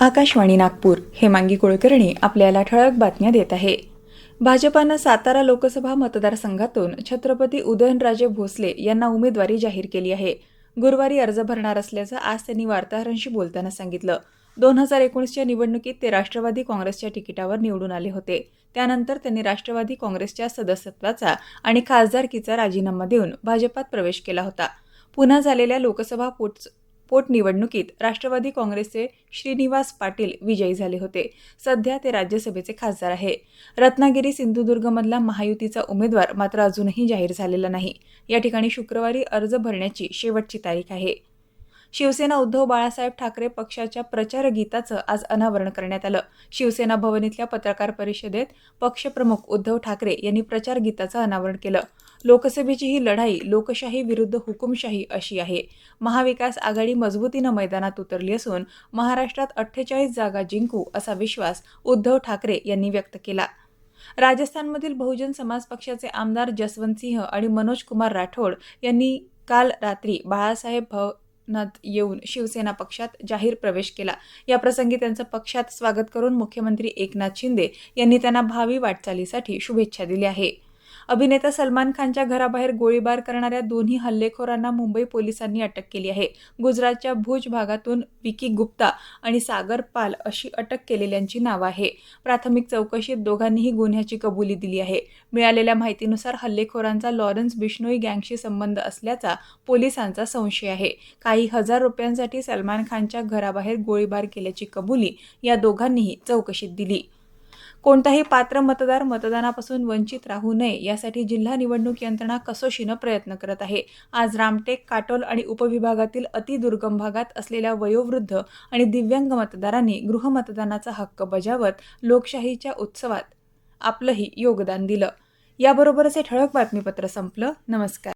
आकाशवाणी नागपूर. हेमांगी कुलकर्णी आपल्याला ठळक बातम्या देत आहे. भाजपानं सातारा लोकसभा मतदारसंघातून छत्रपती उदयनराजे भोसले यांना उमेदवारी जाहीर केली आहे. गुरुवारी अर्ज भरणार असल्याचं आज त्यांनी वार्ताहरांशी बोलताना सांगितलं. दोन हजार एकोणीसच्या निवडणुकीत ते राष्ट्रवादी काँग्रेसच्या तिकिटावर निवडून आले होते. त्यानंतर त्यांनी राष्ट्रवादी काँग्रेसच्या सदस्यत्वाचा आणि खासदारकीचा राजीनामा देऊन भाजपात प्रवेश केला होता. पुन्हा झालेल्या लोकसभा पोट पोटनिवडणुकीत राष्ट्रवादी काँग्रेसचे श्रीनिवास पाटील विजयी झाले होते. सध्या ते राज्यसभेचे खासदार आहे. रत्नागिरी सिंधुदुर्गमधला महायुतीचा उमेदवार मात्र अजूनही जाहीर झालेला नाही. या ठिकाणी शुक्रवारी अर्ज भरण्याची शेवटची तारीख आहे. शिवसेना उद्धव बाळासाहेब ठाकरे पक्षाच्या प्रचार गीताचं आज अनावरण करण्यात आलं. शिवसेना भवन इथल्या पत्रकार परिषदेत पक्षप्रमुख उद्धव ठाकरे यांनी प्रचार गीताचं अनावरण केलं. लोकसभेची ही लढाई लोकशाही विरुद्ध हुकुमशाही अशी आहे. महाविकास आघाडी मजबूतीनं मैदानात उतरली असून महाराष्ट्रात अठ्ठेचाळीस जागा जिंकू असा विश्वास उद्धव ठाकरे यांनी व्यक्त केला. राजस्थानमधील बहुजन समाज पक्षाचे आमदार जसवंत सिंह आणि मनोज कुमार राठोड यांनी काल रात्री बाळासाहेब भवनात येऊन शिवसेना पक्षात जाहीर प्रवेश केला. या प्रसंगी त्यांचं पक्षात स्वागत करून मुख्यमंत्री एकनाथ शिंदे यांनी त्यांना भावी वाटचालीसाठी शुभेच्छा दिल्या आहे अभिनेता सलमान खानच्या घराबाहेर गोळीबार करणाऱ्या दोन्ही हल्लेखोरांना मुंबई पोलिसांनी अटक केली आहे. गुजरातच्या भुज भागातून विकी गुप्ता आणि सागर पाल अशी अटक केलेल्यांची नावं आहे. प्राथमिक चौकशीत दोघांनीही गुन्ह्याची कबुली दिली आहे. मिळालेल्या माहितीनुसार हल्लेखोरांचा लॉरेन्स बिश्नोई गँगशी संबंध असल्याचा पोलिसांचा संशय आहे. काही हजार रुपयांसाठी सलमान खानच्या घराबाहेर गोळीबार केल्याची कबुली या दोघांनीही चौकशीत दिली. कोणताही पात्र मतदार मतदानापासून वंचित राहू नये यासाठी जिल्हा निवडणूक यंत्रणा कसोशीनं प्रयत्न करत आहे. आज रामटेक काटोल आणि उपविभागातील अतिदुर्गम भागात असलेल्या वयोवृद्ध आणि दिव्यांग मतदारांनी गृहमतदानाचा हक्क बजावत लोकशाहीच्या उत्सवात आपलंही योगदान दिलं. याबरोबरच हे ठळक बातमीपत्र संपलं. नमस्कार.